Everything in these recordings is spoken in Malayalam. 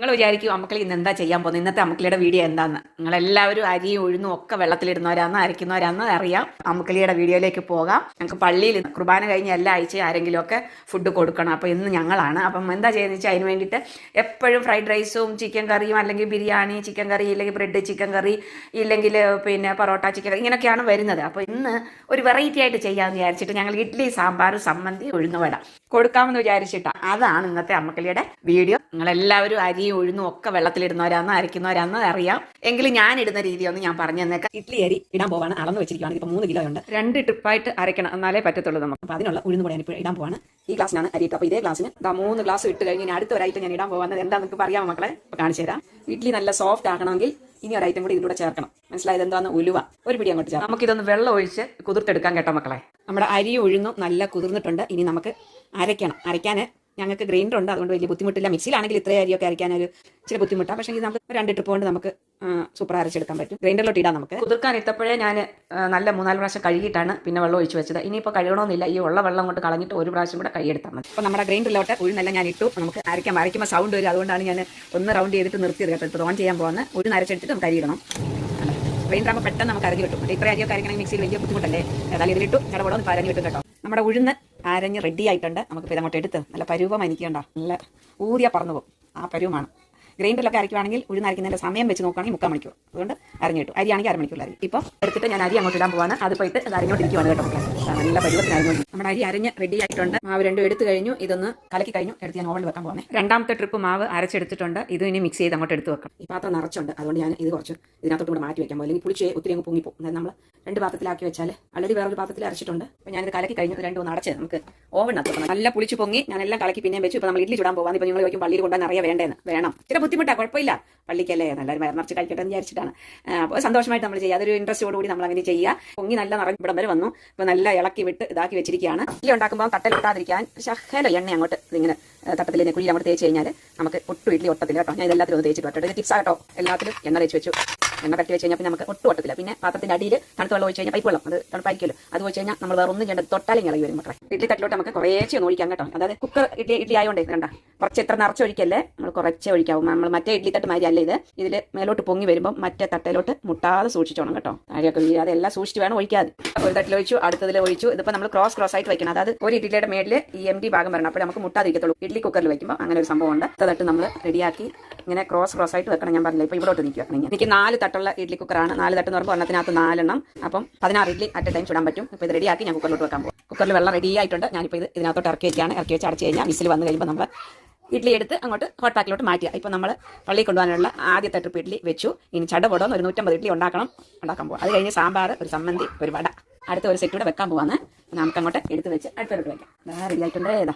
നിങ്ങൾ വിചാരിക്കും അമ്മക്കളി ഇന്ന് എന്താ ചെയ്യാൻ പോകുന്നത് ഇന്നത്തെ അമ്മക്കളിയുടെ വീഡിയോ എന്താന്ന്? നിങ്ങളെല്ലാവരും അരിയും ഉഴുന്നും ഒക്കെ വെള്ളത്തിലിടുന്നവരാന്ന് അരയ്ക്കുന്നവരാന്ന് അറിയാം. അമ്മക്കളിയുടെ വീഡിയോയിലേക്ക് പോകാം. ഞങ്ങൾക്ക് പള്ളിയിൽ കുർബാന കഴിഞ്ഞ് എല്ലാ ആഴ്ചയും ആരെങ്കിലും ഒക്കെ ഫുഡ് കൊടുക്കണം. അപ്പോൾ ഇന്ന് ഞങ്ങളാണ്. അപ്പം എന്താ ചെയ്യുന്നത് വെച്ചാൽ അതിന് വേണ്ടിയിട്ട് എപ്പോഴും ഫ്രൈഡ് റൈസും ചിക്കൻ കറിയും അല്ലെങ്കിൽ ബിരിയാണി ചിക്കൻ കറി ഇല്ലെങ്കിൽ ബ്രെഡ് ചിക്കൻ കറി ഇല്ലെങ്കിൽ പിന്നെ പൊറോട്ട ചിക്കൻ കറി ഇങ്ങനെയൊക്കെയാണ് വരുന്നത്. അപ്പോൾ ഇന്ന് ഒരു വെറൈറ്റി ആയിട്ട് ചെയ്യാമെന്ന് വിചാരിച്ചിട്ട് ഞങ്ങൾ ഇഡ്ഡലി സാമ്പാർ സമ്മന്തി ഉഴുന്നുവട. കൊടുക്കാമെന്ന് വിചാരിച്ചിട്ടാണ് അതാണ് ഇന്നത്തെ അമ്മക്കളിയുടെ വീഡിയോ. നിങ്ങളെല്ലാവരും അരിയും ഉഴുന്നും ഒക്കെ വെള്ളത്തിലിടുന്നവരാന്ന് അരയ്ക്കുന്നവരാന്ന് അറിയാം. എങ്കിലും ഞാൻ ഇടുന്ന രീതി ഒന്ന് ഞാൻ പറഞ്ഞു തന്നേക്കാം ഇഡ്ലി അരി ഇടാൻ പോവാണ്. അളന്ന് വെച്ചിരിക്കുകയാണ് ഇപ്പോൾ മൂന്ന് കിലോ ഉണ്ട്. രണ്ട് ട്രിപ്പായിട്ട് അരയ്ക്കണം. എന്നാലേ പറ്റത്തുള്ളൂ നമുക്ക്. അപ്പോൾ അതിനുള്ള ഉഴുന്ന് കൂടെ ഞാനിപ്പോൾ ഇടാൻ പോവാണ്. ഈ ഗ്ലാസ്സിനാണ് അരി ഇട്ടത്. അപ്പോൾ ഇതേ ഗ്ലാസ്സിന് ദാ മൂന്ന് ഗ്ലാസ് ഇട്ട് കഴിഞ്ഞ് ഇനി അടുത്ത ഒരായിട്ട് ഞാൻ ഇടാൻ പോകുന്നത് എന്താ നിങ്ങൾക്ക് പറയാമോ മക്കളെ? അപ്പോൾ കാണിച്ചു തരാം. ഇഡ്ഡലി നല്ല സോഫ്റ്റ് ആക്കണമെങ്കിൽ ഇനി ഒരു ഐറ്റം കൂടി ഇതിലൂടെ ചേർക്കണം. മനസ്സിലായത് എന്താന്ന്? ഉലുവ. ഒരു പിടി അങ്ങോട്ട് ചേർക്കാം. നമുക്കിതൊന്ന് വെള്ളം ഒഴിച്ച് കുതിർത്തെടുക്കാൻ കേട്ടോ മക്കളെ. നമ്മുടെ അരി ഉഴുന്നും നല്ല കുതിർന്നിട്ടുണ്ട്. ഇനി നമുക്ക് അരയ്ക്കണം. അരയ്ക്കാൻ ഞങ്ങൾക്ക് ഗ്രൈൻഡർ ഉണ്ട്. അതുകൊണ്ട് വലിയ ബുദ്ധിമുട്ടില്ല. മിക്സിയിലാണെങ്കിൽ ഇത്രയും അരിയൊക്കെ അരയ്ക്കാൻ ഒരു ചില ബുദ്ധിമുട്ടാണ് പക്ഷേ നമുക്ക് രണ്ട് ട്രിപ്പ് കൊണ്ട് നമുക്ക് സൂപ്പർ അരച്ചെടുക്കാൻ പറ്റും. ഗ്രൈൻഡറിലോട്ട് ഇടാം നമുക്ക്. കുതിർക്കാൻ ഇട്ടപ്പോഴേ ഞാൻ നല്ല മൂന്നാൽ പ്രാവശ്യം കഴുകിയിട്ടാണ് പിന്നെ വെള്ളം ഒഴിച്ച് വെച്ചത്. ഇനിയിപ്പോൾ കഴുകണമെന്നില്ല ഈ ഉള്ള വെള്ളം കൊണ്ട് കളഞ്ഞിട്ട് ഒരു പ്രാവശ്യം കൂടെ കൈയെടുത്താൽ മതി. അപ്പോൾ നമ്മുടെ ഗ്രൈൻഡറിലോട്ട് ഉഴുന്നെല്ലാം ഞാൻ ഇട്ടു. നമുക്ക് അരയ്ക്കാൻ അരയ്ക്കുമ്പോൾ സൗണ്ട് വരും. അതുകൊണ്ടാണ് ഞാൻ ഒന്ന് റൗണ്ട് ചെയ്തിട്ട് നിർത്തിയത് കേട്ടോ. ഇപ്പോൾ ഓൺ ചെയ്യാൻ പോകുന്നത് ഉഴുന്ന് അരച്ചെടുത്തിട്ട് നമുക്ക് അരിയിടണം. ഗ്രൈൻഡർ ആകുമ്പോൾ പെട്ടെന്ന് നമുക്ക് അരഞ്ഞ് കിട്ടും. ഇത്ര അരിയൊക്കെ അരയ്ക്കണമെങ്കിൽ മിക്സിയിൽ വലിയ ബുദ്ധിമുട്ടല്ലേ? ഏതായാലും ഇതിലിട്ടു. ചടപടം ഒന്ന് അരഞ്ഞ് കിട്ടും കേട്ടോ. നമ്മുടെ ഉഴുന്ന് അരഞ്ഞ് റെഡി ആയിട്ടുണ്ട്. നമുക്ക് ഇത് എടുത്ത് നല്ല പരുവം അനിക്കണ്ട നല്ല ഊതിയ പറന്നു പോകും. ആ പരുവമാണ്. ഗ്രൈൻഡറിലൊക്കെ അരയ്ക്കുവാണെങ്കിൽ ഉഴുന്ന് അരയ്ക്കുന്നതിന്റെ സമയം വെച്ച് നോക്കുകയാണെങ്കിൽ മുക്കാൽ മണിക്കൂർ. അതുകൊണ്ട് അരഞ്ഞിട്ടു കിട്ടും. അരിയാണെങ്കിൽ അരമണിക്കൂർ അരി ഇപ്പോൾ എടുത്തിട്ട് ഞാൻ അരി അങ്ങോട്ട് ഇടാൻ പോവാണ്. അത് പോയിട്ട് അത് അരഞ്ഞോണ്ടിരിക്കുവാണ് കേട്ടോ നല്ല പരുവത്തിന് അരി നമ്മുടെ അരി അരഞ്ഞ് റെഡി ആയിട്ടുണ്ട്. മാവ് രണ്ടും എടുത്തു കഴിഞ്ഞു. ഇതൊന്ന് കലക്കി കഴിഞ്ഞു. എടുത്ത് ഞാൻ ഓവനിൽ വെക്കാൻ പോകുന്നത് രണ്ടാമത്തെ ട്രിപ്പ് മാവ് അരച്ചെടുത്തിട്ടുണ്ട്. ഇത് ഇനി മിക്സ് ചെയ്ത് അങ്ങോട്ട് എടുത്ത് വെക്കണം. ഈ പാത്രം നിറച്ചുണ്ട്. അതുകൊണ്ട് ഞാൻ ഇത് കുറച്ച് ഇതിനകത്തോട്ട് കൂടെ മാറ്റി വെക്കാൻ പോകും അല്ലെങ്കിൽ പുളിച്ച് ഒത്തിരി അങ്ങ് പൊങ്ങിപ്പോകും അതായത് നമ്മൾ രണ്ട് പാത്രത്തിലാക്കി വെച്ചാൽ ആൾറെഡി വേറൊരു പാത്രത്തിൽ അരച്ചിട്ടുണ്ട്. അപ്പോൾ ഞാനിത് കലക്കി കഴിഞ്ഞു രണ്ട് മൂന്ന് അടച്ച് നമുക്ക് ഓവനിനകത്ത് വെക്കണം. നല്ല പുളിച്ച് പൊങ്ങി ഞാൻ എല്ലാം കലക്കി പിന്നെയും വെച്ചു. ഇപ്പോൾ നമ്മൾ ഇഡ്ഡലി ചുടാൻ പോകാൻ ഇപ്പോൾ നിങ്ങൾ ചോദിക്കും പള്ളിയിൽ കൊണ്ടുവന്ന് അറിയാൻ വേണ്ടേന്ന്. വേണം. ഇച്ചിരി ബുദ്ധിമുട്ടാണ് കുഴപ്പമില്ല. പള്ളിക്കല്ലേ നല്ലൊരു വയറിറച്ച് കഴിക്കട്ടെ എന്ന് വിചാരിച്ചിട്ടാണ്. അപ്പോൾ സന്തോഷമായിട്ട് നമ്മൾ ചെയ്യുക അതൊരു ഇൻട്രസ്റ്റോട് കൂടി നമ്മൾ അങ്ങനെ ചെയ്യുക പൊങ്ങി നല്ല നിറഞ്ഞ ഇവിടം വരെ വന്നു. ഇപ്പോൾ നല്ല ഇളക്കി വിട്ട് ഇതാക്കി വെച്ചിരിക്കുകയാണ്. ഇഡ്ഡലി ഉണ്ടാക്കുമ്പോൾ തട്ടലിട്ടാതിരിക്കാൻ ശഹലോ എണ്ണ അങ്ങോട്ട് ഇങ്ങനെ തട്ടത്തിൽ തന്നെ കുഴി അങ്ങോട്ട് തേച്ച് കഴിഞ്ഞാൽ നമുക്ക് ഒട്ടും ഇഡ്ഡലി ഒട്ടത്തില്ല കേട്ടോ. ഞാൻ ഇതെല്ലാത്തിലും ഒന്ന് തേച്ചിട്ട് കേട്ടോ ടിപ്സ് ആട്ടോ എല്ലാത്തിലും എണ്ണ തേച്ച് വെച്ചു. എണ്ണ കട്ടി വെച്ച് കഴിഞ്ഞാൽ നമുക്ക് ഒട്ടും ഒട്ടത്തില്ല. പിന്നെ പാത്രത്തിന്റെ അടിയിൽ തണുത്ത വെള്ളം ഒഴിച്ച് കഴിഞ്ഞാൽ പൈപ്പ് വെള്ളം. അത് തണുപ്പായിരിക്കുമല്ലോ. അത് വെച്ച് കഴിഞ്ഞാൽ നമ്മൾ വേറെ ഒന്നും ചെയ്യേണ്ടത് തൊട്ടാലും ഇളകി വരും മക്കളെ. ഇഡ്ഡലി തട്ടിലോട്ട് നമുക്ക് കുറേശ്ശെ ഒന്ന് ഒഴിക്കാം കേട്ടോ. അതായത് കുക്കർ ഇഡ്ഡലി ഇഡ്ഡലി ആയതുകൊണ്ട് കണ്ട? കുറച്ച് എത്ര നിറച്ച് ഒഴിക്കല്ലേ? നമ്മൾ കുറച്ചേ ഒഴിക്കാവും. നമ്മൾ മറ്റേ ഇഡ്ഡലി തട്ട് മാതിരി അല്ല ഇത്. ഇതിൽ മേലോട്ട് പൊങ്ങി വരുമ്പോൾ മറ്റേ തട്ടയിലോട്ട് മുട്ടാതെ സൂക്ഷിച്ചോണം കേട്ടോ. താഴെയൊക്കെ വീഴാതെ എല്ലാം സൂക്ഷിച്ച് വേണം ഒഴിക്കാതെ. ഒരു തട്ടിൽ ഒഴിച്ചു അടുത്തതിൽ ഒഴിച്ചു. ഇതിപ്പോൾ നമ്മൾ ക്രോസ് ക്രോസ് ആയിട്ട് വെക്കണം. അതായത് ഒരു ഇഡ്ഡലിയുടെ മേളിൽ ഈ എം ഡി ഭാഗം വരണം. അപ്പോൾ നമുക്ക് മുട്ടാതിരിക്കത്തുള്ളൂ. ഇഡ്ഡലി കുക്കറിൽ വെക്കുമ്പോൾ അങ്ങനെ ഒരു സംഭവം ഉണ്ട് തട്ട് നമ്മൾ റെഡിയാക്കി ഇങ്ങനെ ക്രോസ് ക്രോസ് ആയിട്ട് വെക്കണം. ഞാൻ പറഞ്ഞില്ല ഇപ്പോൾ ഇവിടോട്ട് നിൽക്കുക എനിക്ക് നാല് തട്ടുള്ള ഇഡ്ഡലി കുക്കറാണ് നാല് തട്ട് എന്ന് പറയുമ്പോൾ അതിനകത്ത് നാലെണ്ണം. അപ്പം പതിനാറ് ഇഡ്ഡലി അറ്റ് ടൈം ചുടാൻ പറ്റും. ഇപ്പൊ ഇത് റെഡിയാക്കി ഞാൻ കുക്കറിലോട്ട് വെക്കാൻ പോകും കുക്കറിൽ വെള്ളം റെഡി ആയിട്ടുണ്ട്. ഞാനിപ്പോൾ ഇത് ഇതിനകത്തോട്ട് ഇറക്കി വെക്കുകയാണ്. ഇറക്കി വെച്ച് അടച്ച് കഴിഞ്ഞാൽ വിസിൽ വന്ന് കഴിയുമ്പോൾ നമ്മൾ ഇഡ്ഡലി എടുത്ത് അങ്ങോട്ട് ഹോട്ട് പാക്കിലോട്ട് മാറ്റുക. ഇപ്പൊ നമ്മൾ പള്ളി കൊണ്ടുപോകാനുള്ള ആദ്യത്തെ ട്രിപ്പ് ഇഡ്ഡലി വെച്ചു. ഇനി ചടപടം ഒരു നൂറ്റമ്പത് ഇഡ്ഡലി ഉണ്ടാക്കണം. ഉണ്ടാക്കാൻ പോകും അത് കഴിഞ്ഞ് സാമ്പാർ ഒരു സമ്മന്തി ഒരു വട. അടുത്ത ഒരു സെറ്റ് കൂടെ വെക്കാൻ പോവാന്ന്. നമുക്ക് അങ്ങോട്ട് എടുത്ത് വെച്ച് അടുത്തോട്ട് വെക്കാം. വേറെ ആയിട്ടുണ്ട്. ഏതാ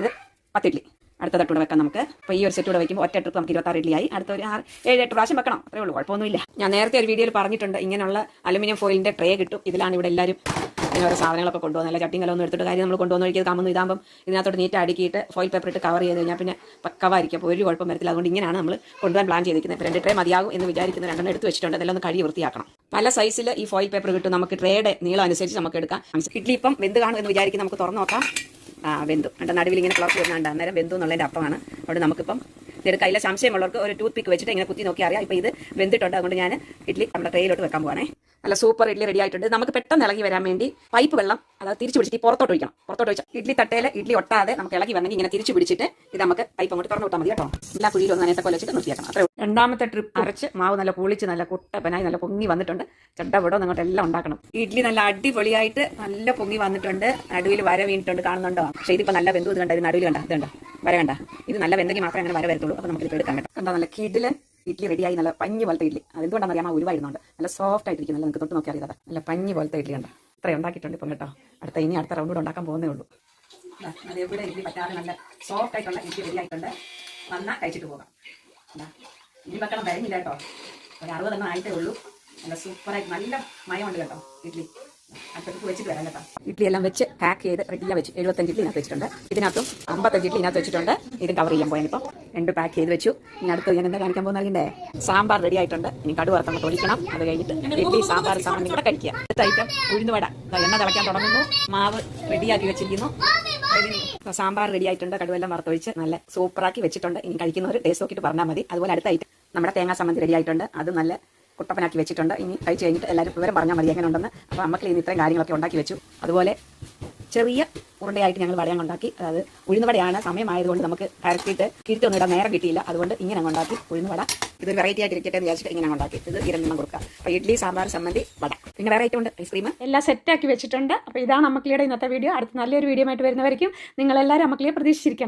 ഇത് പത്തിഡ്ലി. അടുത്ത തട്ടൂടെ വെക്കാം നമുക്ക്. അപ്പോൾ ഈ ഒരു സെറ്റ് കൂടെ വയ്ക്കുമ്പോൾ ഒറ്റ ട്രിപ്പ് നമുക്ക് ഇരുപത്താറ് ആയി അടുത്ത ഒരു ആറ് ഏഴ് എട്ട് പ്രാവശ്യം വെക്കണം. അത്രേ ഉള്ളൂ. കുഴപ്പമൊന്നുമില്ല. ഞാൻ നേരത്തെ ഒരു വീഡിയോയിൽ പറഞ്ഞിട്ടുണ്ട്. ഇങ്ങനെയുള്ള അലുമിനിയം ഫോയിലിന്റെ ട്രേ കിട്ടും. ഇതിലാണ് ഇവിടെ എല്ലാവരും ഇങ്ങനെ ഓരോ സാധനങ്ങളൊക്കെ കൊണ്ടുപോകുന്നത്. അല്ല ചട്ടിയും കലൊന്നും എടുത്തിട്ട് കാര്യം നമ്മൾ കൊണ്ടുവന്ന് ഒഴിക്കുന്നത് കമ്മൊന്നും ഇതാകുമ്പോൾ ഇതിനകത്തോട്ട് നീറ്റ് അടുക്കിയിട്ട് ഫോയിൽ പേപ്പർ ഇട്ട് കവർ ചെയ്ത് കഴിഞ്ഞാൽ പിന്നെ പക്കവായിരിക്കും. അപ്പോൾ ഒരു കുഴപ്പം വരത്തില്ല. അതുകൊണ്ട് ഇങ്ങനെയാണ് നമ്മൾ കൊണ്ടുപോകാൻ പ്ലാൻ ചെയ്തിരിക്കുന്നത്. രണ്ട് ട്രേ മതിയാകും എന്ന് വിചാരിക്കുന്ന രണ്ടെണ്ണം എടുത്ത് വെച്ചിട്ടുണ്ട്. അതെല്ലാം ഒന്ന് കഴി വൃത്തിയാക്കണം. പല സൈസിൽ ഈ ഫോയിൽ പേപ്പർ കിട്ടും. നമുക്ക് ട്രേയുടെ നീളം അനുസരിച്ച് നമുക്ക് എടുക്കാം. ഇഡ്ഡലി ഇപ്പം വെന്ത് കാണും എന്ന് വിചാരിക്കും നമുക്ക് തുറന്നു നോക്കാം. വെന്തു. എന്റെ നടുവിൽ ഇങ്ങനെ ക്ലോക്ക് വരുന്നുണ്ട് അന്നേരം വെന്തു എന്നുള്ളതിന്റെ അപ്പമാണ് അതുകൊണ്ട് നമുക്കിപ്പം ഇതെടുക്കാം അതിലെ സംശയമുള്ളവർക്ക് ഒരു ടൂത്ത് പിക്ക് വെച്ചിട്ട് ഇങ്ങനെ കുത്തി നോക്കി അറിയാം. ഇപ്പോൾ ഇത് വെന്തിട്ടുണ്ട്. അതുകൊണ്ട് ഞാൻ ഇഡ്ഡലി നമ്മുടെ ട്രെയിലോട്ട് വെക്കാൻ പോവാണേ. നല്ല സൂപ്പർ ഇഡ്ഡലി റെഡി ആയിട്ടുണ്ട്. നമുക്ക് പെട്ടെന്ന് ഇളകി വരാൻ വേണ്ടി പൈപ്പ് വെള്ളം അതായത് തിരിച്ചു പിടിച്ചിട്ട് പുറത്തോട്ട് ഒഴിക്കണം. പുറത്തോട്ട് ഒഴിച്ചാൽ ഇഡ്ഡലി തട്ടയിൽ ഇഡ്ഡലി ഒട്ടാതെ നമുക്ക് ഇളകി വന്നെങ്കിൽ ഇങ്ങനെ തിരിച്ചു പിടിച്ചിട്ട് ഇത് നമുക്ക് പൈപ്പ് അങ്ങോട്ട് തുറന്നു വിട്ടാൽ മതി കേട്ടോ. എല്ലാ കുഴിയിലും ഒന്ന് നനയത്തെ കൊലച്ചിട്ട് നിർത്തിയേക്കണം അത്രേ. രണ്ടാമത്തെ ട്രിപ്പ് അരച്ച് മാവ് നല്ല പൊളിച്ച് നല്ല കുട്ടപ്പനായി നല്ല പൊങ്ങി വന്നിട്ടുണ്ട്. ചട്ടവിടോ അങ്ങോട്ട് എല്ലാം ഉണ്ടാക്കണം. ഇഡ്ഡലി നല്ല അടിപൊളിയായിട്ട് നല്ല പൊങ്ങി വന്നിട്ടുണ്ട്. നടുവിൽ വര വീണിട്ടുണ്ട്. കാണുന്നുണ്ടോ? പക്ഷേ ഇതിപ്പോൾ നല്ല വെന്തു. ഇത് കണ്ട? ഇത് നടുവിൽ കണ്ട? ഇത് കണ്ട? വര കണ്ട? ഇത് നല്ല വെന്തെങ്കിൽ മാത്രമേ അങ്ങനെ വര വരത്തുള്ളൂ. അപ്പോൾ നമുക്ക് എടുക്കാൻ കേട്ടോ. കണ്ടോ? നല്ല കിടിലൻ ഇഡ്ഡലി റെഡിയായി നല്ല പഞ്ഞി പോലത്തെ ഇഡ്ഡലി അതെന്തുകൊണ്ടാണെന്ന് അറിയാമോ? ഉരുവായിരുന്നുണ്ട് നല്ല സോഫ്റ്റ് ആയിട്ടിരിക്കും. നല്ല നിങ്ങൾക്ക് തൊട്ട് നോക്കി അറിയാതെ നല്ല പഞ്ഞി പോലത്തെ ഇഡ്ഡലി ഉണ്ട് ഇത്രയും ഉണ്ടാക്കിയിട്ടുണ്ട് ഇപ്പം കേട്ടോ. അടുത്ത ഇനി അടുത്ത റൗണ്ട് കൂടെ ഉണ്ടാക്കാൻ പോകുന്നേ ഉള്ളൂ. അതേപോലെ അത് ഇഡ്ഡലി പറ്റാതെ നല്ല സോഫ്റ്റ് ആയിട്ടുള്ള ഇഡ്ഡലി റെഡി ആയിട്ടുണ്ട്. വന്നാൽ കഴിച്ചിട്ട് പോകാം. ഇനി വെക്കണം കഴിഞ്ഞില്ല കേട്ടോ. ഒരു അറുപതെണ്ണം ആയിട്ടേ ഉള്ളൂ. നല്ല സൂപ്പറായിട്ട് നല്ല മയമുണ്ട് കേട്ടോ ഇഡ്ഡലി അടുത്തടുത്ത് വെച്ചിട്ട് വരാം കേട്ടോ. ഇഡ്ഡലി എല്ലാം വെച്ച് പാക്ക് ചെയ്ത് റെഡിയാ വെച്ച് എഴുപത്തഞ്ച് ഇഡ്ഡലി ഇതിനകത്ത്. വെച്ചിട്ടുണ്ട് ഇതിനകത്തും അമ്പത്തഞ്ച് ഇഡ്ഡലി ഇതിനകത്ത് വെച്ചിട്ടുണ്ട്. ഇത് കവർ ചെയ്യാൻ പോയാനിപ്പം രണ്ട് പാക്ക് ചെയ്ത് വെച്ചു. ഇനി അടുത്ത് ഞാൻ എന്താ കാണിക്കാൻ പോകുന്നതിന്റെ സാമ്പാർ റെഡി ആയിട്ടുണ്ട്. ഇനി കടു വറുത്തങ്ങ് തൊളിക്കണം അത് കഴിഞ്ഞിട്ട് സാമ്പാർ സാമ്പാർ കൂടെ കഴിക്കുക. അടുത്ത ഐറ്റം ഉഴുന്നുവട എണ്ണ തിളയ്ക്കാൻ തുടങ്ങുന്നു. മാവ് റെഡിയാക്കി വെച്ചിരിക്കുന്നു. സാമ്പാർ റെഡി ആയിട്ടുണ്ട്. കടുവെല്ലാം വറുത്തൊഴിച്ച് നല്ല സൂപ്പറാക്കി വെച്ചിട്ടുണ്ട്. ഇനി കഴിക്കുന്നവർ ടേസ്റ്റ് നോക്കിയിട്ട് പറഞ്ഞാൽ മതി. അതുപോലെ അടുത്ത ഐറ്റം നമ്മുടെ തേങ്ങാ സംബന്ധി റെഡി ആയിട്ടുണ്ട്. അത് നല്ല കുട്ടപ്പനാക്കി വെച്ചിട്ടുണ്ട്. ഇനി കഴിച്ച് കഴിഞ്ഞിട്ട് എല്ലാവരും വിവരം പറഞ്ഞാൽ മതി എങ്ങനെ ഉണ്ടെന്ന് അപ്പോൾ നമുക്ക് ഇന്ന് ഇത്രയും കാര്യങ്ങളൊക്കെ ഉണ്ടാക്കി വെച്ചു. അതുപോലെ ചെറിയ ഉരുണ്ടയായിട്ട് ഞങ്ങൾ വടയങ്ങ് ഉണ്ടാക്കി. അതായത് ഉഴുന്നുവടയാണ് സമയമായതുകൊണ്ട് നമുക്ക് കരക്കിയിട്ട് കിഴിത്തൊന്നും ഇടാൻ നേരം കിട്ടിയില്ല. അതുകൊണ്ട് ഇങ്ങനെ ഉണ്ടാക്കി ഉഴുന്നുവട ഇതൊരു വെറൈറ്റി ആയിട്ട് ഇരിക്കട്ടെ എന്ന് വിചാരിച്ചിട്ട് ഇങ്ങനെ ഉണ്ടാക്കി. ഇത് ഇരണ്ണം കൊടുക്കുക. അപ്പോൾ ഇഡ്ഡലി സാമ്പാർ സംബന്ധി വട. പിന്നെ വേറെ ഐറ്റം ഉണ്ട് ഐസ്ക്രീം എല്ലാം സെറ്റാക്കി വെച്ചിട്ടുണ്ട്. അപ്പോൾ ഇതാണ് അമ്മക്കിളിയുടെ ഇന്നത്തെ വീഡിയോ അടുത്ത നല്ലൊരു വീഡിയോ ആയിട്ട് വരുന്നവരേക്കും നിങ്ങളെല്ലാവരും അമ്മക്കിളിയെ പ്രതീക്ഷിച്ചിരിക്കണം